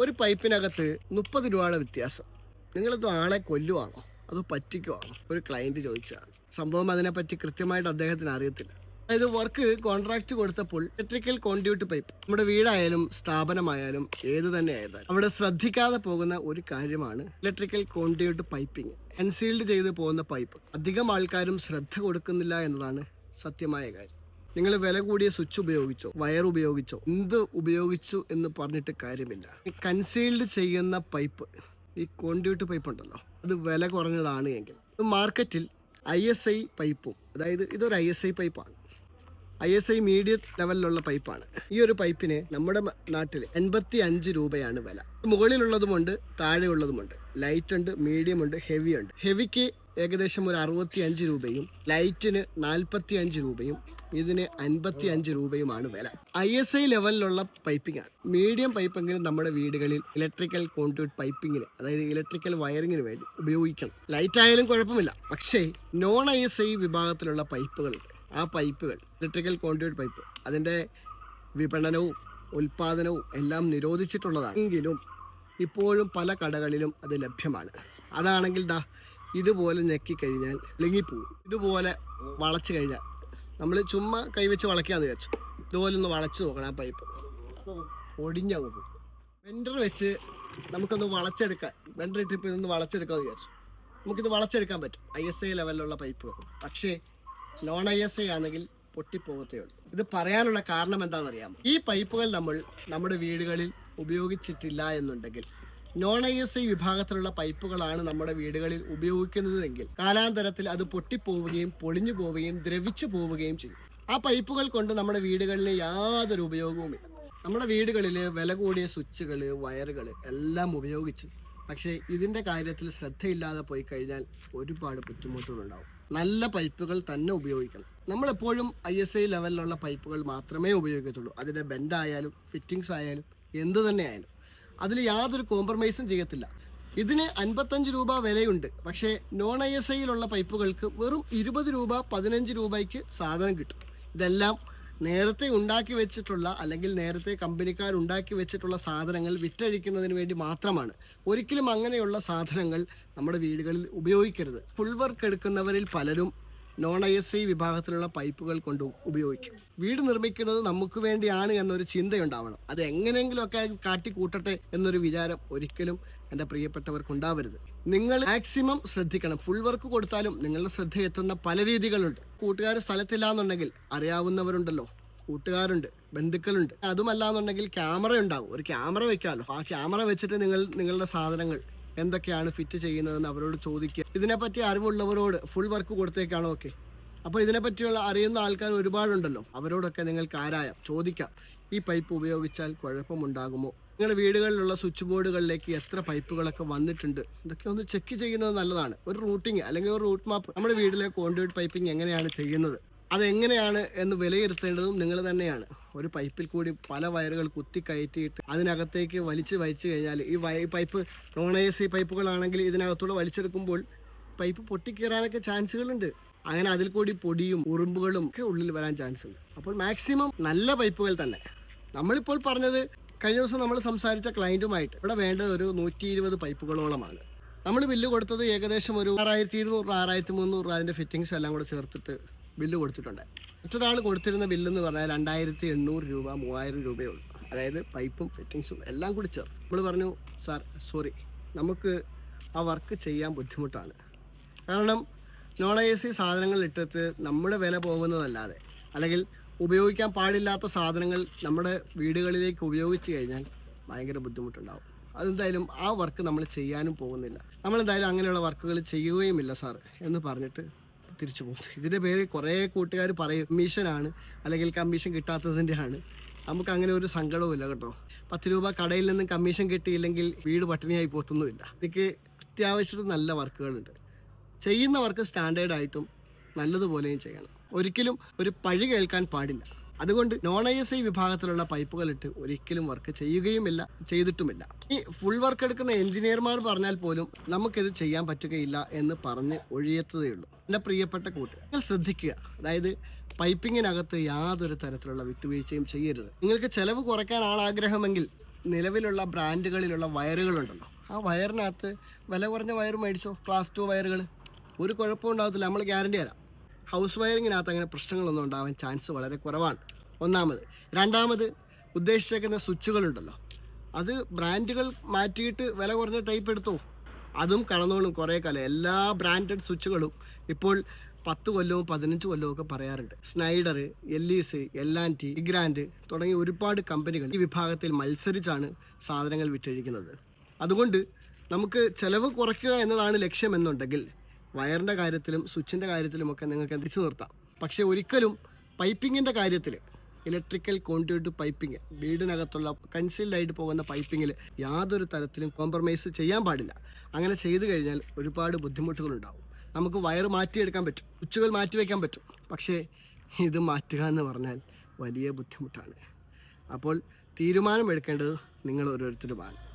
ഒരു പൈപ്പിനകത്ത് മുപ്പത് രൂപയുടെ വ്യത്യാസം. നിങ്ങളിത് ആളെ കൊല്ലുവാണോ? അത് പറ്റിക്കുവാണോ? ഒരു ക്ലയന്റ് ചോദിച്ചതാണ് സംഭവം അതിനെപ്പറ്റി കൃത്യമായിട്ട് അദ്ദേഹത്തിന് അറിയത്തില്ല. അതായത് വർക്ക് കോൺട്രാക്ട് കൊടുത്തപ്പോൾ ഇലക്ട്രിക്കൽ കോൺഡ്യൂട്ട് പൈപ്പ് നമ്മുടെ വീടായാലും സ്ഥാപനമായാലും ഏത് തന്നെ ആയാലും അവിടെ ശ്രദ്ധിക്കാതെ പോകുന്ന ഒരു കാര്യമാണ് ഇലക്ട്രിക്കൽ കോൺഡ്യൂട്ട് പൈപ്പിംഗ് അൺസീൽഡ് ചെയ്ത് പോകുന്ന പൈപ്പ് അധികം ആൾക്കാരും ശ്രദ്ധ കൊടുക്കുന്നില്ല എന്നതാണ് സത്യമായ കാര്യം. നിങ്ങൾ വില കൂടിയ സ്വിച്ച് ഉപയോഗിച്ചോ വയർ ഉപയോഗിച്ചോ എന്ത് ഉപയോഗിച്ചു എന്ന് പറഞ്ഞിട്ട് കാര്യമില്ല. കൺസീൽഡ് ചെയ്യുന്ന പൈപ്പ് ഈ കോൺഡ്യൂട്ട് പൈപ്പ് ഉണ്ടല്ലോ അത് വില കുറഞ്ഞതാണ് എങ്കിൽ മാർക്കറ്റിൽ ഐ എസ് ഐ പൈപ്പും അതായത് ഇതൊരു ഐ എസ് ഐ പൈപ്പാണ് ഐ എസ് ഐ മീഡിയം ലെവലിലുള്ള പൈപ്പാണ് ഈ ഒരു പൈപ്പിന് നമ്മുടെ നാട്ടിൽ എൺപത്തി അഞ്ച് രൂപയാണ് വില. മുകളിലുള്ളതുമുണ്ട് താഴെയുള്ളതുമുണ്ട് ലൈറ്റ് ഉണ്ട്. മീഡിയം ഉണ്ട് ഹെവി ഉണ്ട് ഹെവിക്ക് ഏകദേശം ഒരു അറുപത്തി അഞ്ച് രൂപയും ലൈറ്റിന് നാൽപ്പത്തി അഞ്ച് രൂപയും ഇതിന് അൻപത്തി അഞ്ച് രൂപയുമാണ് വില. ഐ എസ് ഐ ലെവലിലുള്ള പൈപ്പിംഗ് ആണ്. മീഡിയം പൈപ്പെങ്കിലും നമ്മുടെ വീടുകളിൽ ഇലക്ട്രിക്കൽ കോൺട്യൂട്ട് പൈപ്പിങ്ങിന് അതായത് ഇലക്ട്രിക്കൽ വയറിങ്ങിന് വേണ്ടി ഉപയോഗിക്കണം. ലൈറ്റ് ആയാലും കുഴപ്പമില്ല. പക്ഷേ നോൺ ഐ എസ് ഐ വിഭാഗത്തിലുള്ള പൈപ്പുകളുണ്ട് ആ പൈപ്പുകൾ ഇലക്ട്രിക്കൽ കോൺട്യൂട്ട് പൈപ്പ് അതിന്റെ വിപണനവും ഉൽപാദനവും എല്ലാം നിരോധിച്ചിട്ടുള്ളതാണ്. എങ്കിലും ഇപ്പോഴും പല കടകളിലും അത് ലഭ്യമാണ്. അതാണെങ്കിൽ ദാ ഇതുപോലെ ഞെക്കിക്കഴിഞ്ഞാൽ ലിങ്ങിപ്പോവും ഇതുപോലെ വളച്ചു കഴിഞ്ഞാൽ നമ്മൾ ചുമ്മാ കൈവച്ച് വളയ്ക്കാന്ന് വിചാരിച്ചു. ഇതുപോലെ ഒന്ന് വളച്ച് നോക്കണം ആ പൈപ്പ് ഒടിഞ്ഞങ്ങ് വെൻഡർ വെച്ച് നമുക്കൊന്ന് വളച്ചെടുക്കാൻ വെൻഡർ ട്രിപ്പ് ഇതൊന്ന് വളച്ചെടുക്കാമെന്ന് വിചാരിച്ചു. നമുക്കിത് വളച്ചെടുക്കാൻ പറ്റും. ഐ എസ് ഐ ലെവലിലുള്ള പൈപ്പ് പക്ഷേ നോൺ ഐ എസ് ഐ ആണെങ്കിൽ പൊട്ടിപ്പോകത്തേ ഉള്ളൂ. ഇത് പറയാനുള്ള കാരണം എന്താണെന്ന് അറിയാമോ ഈ പൈപ്പുകൾ നമ്മൾ നമ്മുടെ വീടുകളിൽ ഉപയോഗിച്ചിട്ടില്ല എന്നുണ്ടെങ്കിൽ നോൺ ഐ എസ് ഐ വിഭാഗത്തിലുള്ള പൈപ്പുകളാണ് നമ്മുടെ വീടുകളിൽ ഉപയോഗിക്കുന്നതെങ്കിൽ കാലാന്തരത്തിൽ അത് പൊട്ടിപ്പോവുകയും പൊളിഞ്ഞു പോവുകയും ദ്രവിച്ചു പോവുകയും ചെയ്യും. ആ പൈപ്പുകൾ കൊണ്ട് നമ്മുടെ വീടുകളിൽ യാതൊരു ഉപയോഗവുമില്ല. നമ്മുടെ വീടുകളിൽ വില കൂടിയ സ്വിച്ചുകൾ വയറുകൾ എല്ലാം ഉപയോഗിച്ച് പക്ഷേ ഇതിന്റെ കാര്യത്തിൽ ശ്രദ്ധയില്ലാതെ പോയി കഴിഞ്ഞാൽ ഒരുപാട് ബുദ്ധിമുട്ടുകളുണ്ടാവും. നല്ല പൈപ്പുകൾ തന്നെ ഉപയോഗിക്കണം. നമ്മളെപ്പോഴും ഐ എസ് ഐ ലെവലിലുള്ള പൈപ്പുകൾ മാത്രമേ ഉപയോഗിക്കത്തുള്ളൂ. അതിന്റെ ബെൻഡായാലും ഫിറ്റിങ്സ് ആയാലും എന്ത് തന്നെ ആയാലും. അതിൽ യാതൊരു കോംപ്രമൈസും ചെയ്യത്തില്ല. ഇതിന് അൻപത്തഞ്ച് രൂപ വിലയുണ്ട്. പക്ഷേ നോൺ ഐ എസ് ഐയിലുള്ള പൈപ്പുകൾക്ക് വെറും ഇരുപത് രൂപ പതിനഞ്ച് രൂപയ്ക്ക് സാധനം കിട്ടും. ഇതെല്ലാം നേരത്തെ ഉണ്ടാക്കി വെച്ചിട്ടുള്ള അല്ലെങ്കിൽ നേരത്തെ കമ്പനിക്കാർ ഉണ്ടാക്കി വെച്ചിട്ടുള്ള സാധനങ്ങൾ വിറ്റഴിക്കുന്നതിന് വേണ്ടി മാത്രമാണ്. ഒരിക്കലും അങ്ങനെയുള്ള സാധനങ്ങൾ നമ്മുടെ വീടുകളിൽ ഉപയോഗിക്കരുത്. ഫുൾ വർക്ക് എടുക്കുന്നവരിൽ പലരും നോൺ ഐ എസ് ഐ വിഭാഗത്തിലുള്ള പൈപ്പുകൾ കൊണ്ട് ഉപയോഗിക്കും. വീട് നിർമ്മിക്കുന്നത് നമുക്ക് വേണ്ടിയാണ് എന്നൊരു ചിന്തയുണ്ടാവണം. അത് എങ്ങനെയെങ്കിലുമൊക്കെ കാട്ടി കൂട്ടട്ടെ എന്നൊരു വിചാരം ഒരിക്കലും എന്റെ പ്രിയപ്പെട്ടവർക്ക് ഉണ്ടാവരുത്. നിങ്ങൾ മാക്സിമം ശ്രദ്ധിക്കണം. ഫുൾ വർക്ക് കൊടുത്താലും നിങ്ങളുടെ ശ്രദ്ധ എത്തുന്ന പല രീതികളുണ്ട്. കൂട്ടുകാർ സ്ഥലത്തില്ല എന്നുണ്ടെങ്കിൽ അറിയാവുന്നവരുണ്ടല്ലോ. കൂട്ടുകാരുണ്ട് ബന്ധുക്കളുണ്ട്. അതുമല്ല എന്നുണ്ടെങ്കിൽ ക്യാമറ ഉണ്ടാവും. ഒരു ക്യാമറ വെക്കാമല്ലോ. ആ ക്യാമറ വെച്ചിട്ട് നിങ്ങൾ നിങ്ങളുടെ സാധനങ്ങൾ എന്തൊക്കെയാണ് ഫിറ്റ് ചെയ്യുന്നതെന്ന് അവരോട് ചോദിക്കുക. ഇതിനെപ്പറ്റി അറിവുള്ളവരോട് ഫുൾ വർക്ക് കൊടുത്തേക്കാണോ ഓക്കെ അപ്പോൾ ഇതിനെപ്പറ്റിയുള്ള അറിയുന്ന ആൾക്കാർ ഒരുപാടുണ്ടല്ലോ. അവരോടൊക്കെ നിങ്ങൾക്ക് ആരായാം? ചോദിക്കാം. ഈ പൈപ്പ് ഉപയോഗിച്ചാൽ കുഴപ്പമുണ്ടാകുമോ? നിങ്ങളുടെ വീടുകളിലുള്ള സ്വിച്ച് ബോർഡുകളിലേക്ക് എത്ര പൈപ്പുകളൊക്കെ വന്നിട്ടുണ്ട്? ഇതൊക്കെ ഒന്ന് ചെക്ക് ചെയ്യുന്നത് നല്ലതാണ്. ഒരു റൂട്ടിങ് അല്ലെങ്കിൽ ഒരു റൂട്ട് മാപ്പ് നമ്മുടെ വീട്ടിലെ കോൺഡ്യൂട്ട് പൈപ്പിംഗ് എങ്ങനെയാണ് ചെയ്യുന്നത്? അതെങ്ങനെയാണ് എന്ന് വിലയിരുത്തേണ്ടതും നിങ്ങൾ തന്നെയാണ്. ഒരു പൈപ്പിൽ കൂടി പല വയറുകൾ കുത്തി കയറ്റിയിട്ട് അതിനകത്തേക്ക് വലിച്ച് വലിച്ചു കഴിഞ്ഞാൽ ഈ wire pipe non A C പൈപ്പുകളാണെങ്കിൽ ഇതിനകത്തൂടെ വലിച്ചെടുക്കുമ്പോൾ പൈപ്പ് പൊട്ടിക്കീറാനൊക്കെ ചാൻസുകളുണ്ട്. അങ്ങനെ അതിൽ കൂടി പൊടിയും ഉറുമ്പുകളും ഒക്കെ ഉള്ളിൽ വരാൻ ചാൻസ് ഉണ്ട് അപ്പോൾ മാക്സിമം നല്ല പൈപ്പുകൾ തന്നെ. നമ്മളിപ്പോൾ പറഞ്ഞത് കഴിഞ്ഞ ദിവസം നമ്മൾ സംസാരിച്ച ക്ലയന്റുമായിട്ട് ഇവിടെ വേണ്ടത് ഒരു നൂറ്റി ഇരുപത് പൈപ്പുകളോളമാണ്. നമ്മൾ ബില്ല് കൊടുത്തത് ഏകദേശം ഒരു ആറായിരത്തി ഇരുന്നൂറ് ആറായിരത്തി മുന്നൂറ് അതിന്റെ ഫിറ്റിങ്സ് എല്ലാം കൂടെ ചേർത്തിട്ട് ബില്ല് കൊടുത്തിട്ടുണ്ട്. മറ്റൊരാൾ കൊടുത്തിരുന്ന ബില്ലെന്ന് പറഞ്ഞാൽ രണ്ടായിരത്തി എണ്ണൂറ് രൂപ മൂവായിരം രൂപയേ ഉള്ളൂ. അതായത് പൈപ്പും ഫിറ്റിങ്സും എല്ലാം കൂടി ചേർത്ത്. നമ്മൾ പറഞ്ഞു സാർ സോറി നമുക്ക് ആ വർക്ക് ചെയ്യാൻ ബുദ്ധിമുട്ടാണ്. കാരണം നോൺ എ സി സാധനങ്ങൾ ഇട്ടിട്ട് നമ്മുടെ വില പോകുന്നതല്ലാതെ അല്ലെങ്കിൽ ഉപയോഗിക്കാൻ പാടില്ലാത്ത സാധനങ്ങൾ നമ്മുടെ വീടുകളിലേക്ക് ഉപയോഗിച്ച് കഴിഞ്ഞാൽ ഭയങ്കര ബുദ്ധിമുട്ടുണ്ടാവും. അതെന്തായാലും ആ വർക്ക് നമ്മൾ ചെയ്യാനും പോകുന്നില്ല. നമ്മളെന്തായാലും അങ്ങനെയുള്ള വർക്കുകൾ ചെയ്യുകയുമില്ല സാർ എന്ന് പറഞ്ഞിട്ട് തിരിച്ചു പോകും ഇതിന്റെ പേര് കുറേ കൂട്ടുകാർ പറയും കമ്മീഷനാണ് അല്ലെങ്കിൽ കമ്മീഷൻ കിട്ടാത്തതിന്റെ ആണ് നമുക്ക് അങ്ങനെ ഒരു സങ്കടവുമില്ല കേട്ടോ. പത്ത് രൂപ കടയിൽ നിന്നും കമ്മീഷൻ കിട്ടിയില്ലെങ്കിൽ വീട് പട്ടിണിയായി പോത്തൊന്നുമില്ല. എനിക്ക് അത്യാവശ്യത്തിന് നല്ല വർക്കുകളുണ്ട്. ചെയ്യുന്ന വർക്ക് സ്റ്റാൻഡേർഡ് ആയിട്ടും നല്ലതുപോലെയും ചെയ്യണം. ഒരിക്കലും ഒരു പഴി കേൾക്കാൻ പാടില്ല. അതുകൊണ്ട് നോൺ ഐ എസ് ഐ വിഭാഗത്തിലുള്ള പൈപ്പുകളിട്ട് ഒരിക്കലും വർക്ക് ചെയ്യുകയുമില്ല ചെയ്തിട്ടുമില്ല. ഈ ഫുൾ വർക്ക് എടുക്കുന്ന എഞ്ചിനീയർമാർ പറഞ്ഞാൽ പോലും നമുക്കിത് ചെയ്യാൻ പറ്റുകയില്ല എന്ന് പറഞ്ഞ് ഒഴിയത്തതേ ഉള്ളൂ. എന്റെ പ്രിയപ്പെട്ട കൂട്ടുകാർ ശ്രദ്ധിക്കുക. അതായത് പൈപ്പിങ്ങിനകത്ത് യാതൊരു തരത്തിലുള്ള വിട്ടുവീഴ്ചയും ചെയ്യരുത്. നിങ്ങൾക്ക് ചെലവ് കുറയ്ക്കാനാണ് ആഗ്രഹമെങ്കിൽ നിലവിലുള്ള ബ്രാൻഡുകളിലുള്ള വയറുകളുണ്ടല്ലോ. ആ വയറിനകത്ത് വില കുറഞ്ഞ വയർ മേടിച്ചോ? ക്ലാസ് ടു വയറുകൾ ഒരു കുഴപ്പമുണ്ടാകത്തില്ല നമ്മൾ ഗ്യാരണ്ടി തരാം. ഹൗസ് വയറിങ്ങിനകത്ത് അങ്ങനെ പ്രശ്നങ്ങളൊന്നും ഉണ്ടാവാൻ ചാൻസ് വളരെ കുറവാണ്. ഒന്നാമത്. രണ്ടാമത് ഉദ്ദേശിച്ചേക്കുന്ന സ്വിച്ചുകളുണ്ടല്ലോ. അത് ബ്രാൻഡുകൾ മാറ്റിയിട്ട് വില കുറഞ്ഞ ടൈപ്പ് എടുത്തോ? അതും കടന്നോളും കുറേ കാലം. എല്ലാ ബ്രാൻഡഡ് സ്വിച്ചുകളും ഇപ്പോൾ പത്ത് കൊല്ലവും പതിനഞ്ച് കൊല്ലവും ഒക്കെ പറയാറുണ്ട്. സ്നൈഡർ എല്ലീസ് എല്ലാന്റി ഇഗ്രാൻഡ് തുടങ്ങിയ ഒരുപാട് കമ്പനികൾ ഈ വിഭാഗത്തിൽ മത്സരിച്ചാണ് സാധനങ്ങൾ വിറ്റഴിക്കുന്നത്. അതുകൊണ്ട് നമുക്ക് ചിലവ് കുറയ്ക്കുക എന്നതാണ് ലക്ഷ്യമെന്നുണ്ടെങ്കിൽ വയറിന്റെ കാര്യത്തിലും സ്വിച്ചിന്റെ കാര്യത്തിലുമൊക്കെ നിങ്ങൾക്ക് എന്തിച്ചു നിർത്താം. പക്ഷേ ഒരിക്കലും പൈപ്പിങ്ങിന്റെ കാര്യത്തിൽ ഇലക്ട്രിക്കൽ കോൺട്യൂട്ട് പൈപ്പിംഗ് വീടിനകത്തുള്ള കൺസീൽഡ് ആയിട്ട് പോകുന്ന പൈപ്പിങ്ങിൽ യാതൊരു തരത്തിലും കോംപ്രമൈസ് ചെയ്യാൻ പാടില്ല. അങ്ങനെ ചെയ്തു കഴിഞ്ഞാൽ ഒരുപാട് ബുദ്ധിമുട്ടുകളുണ്ടാവും. നമുക്ക് വയർ മാറ്റിയെടുക്കാൻ പറ്റും. സ്വിച്ചുകൾ മാറ്റി വയ്ക്കാൻ പറ്റും. പക്ഷേ ഇത് മാറ്റുക എന്ന് പറഞ്ഞാൽ വലിയ ബുദ്ധിമുട്ടാണ്. അപ്പോൾ തീരുമാനമെടുക്കേണ്ടത് നിങ്ങൾ ഓരോരുത്തരുമാണ്.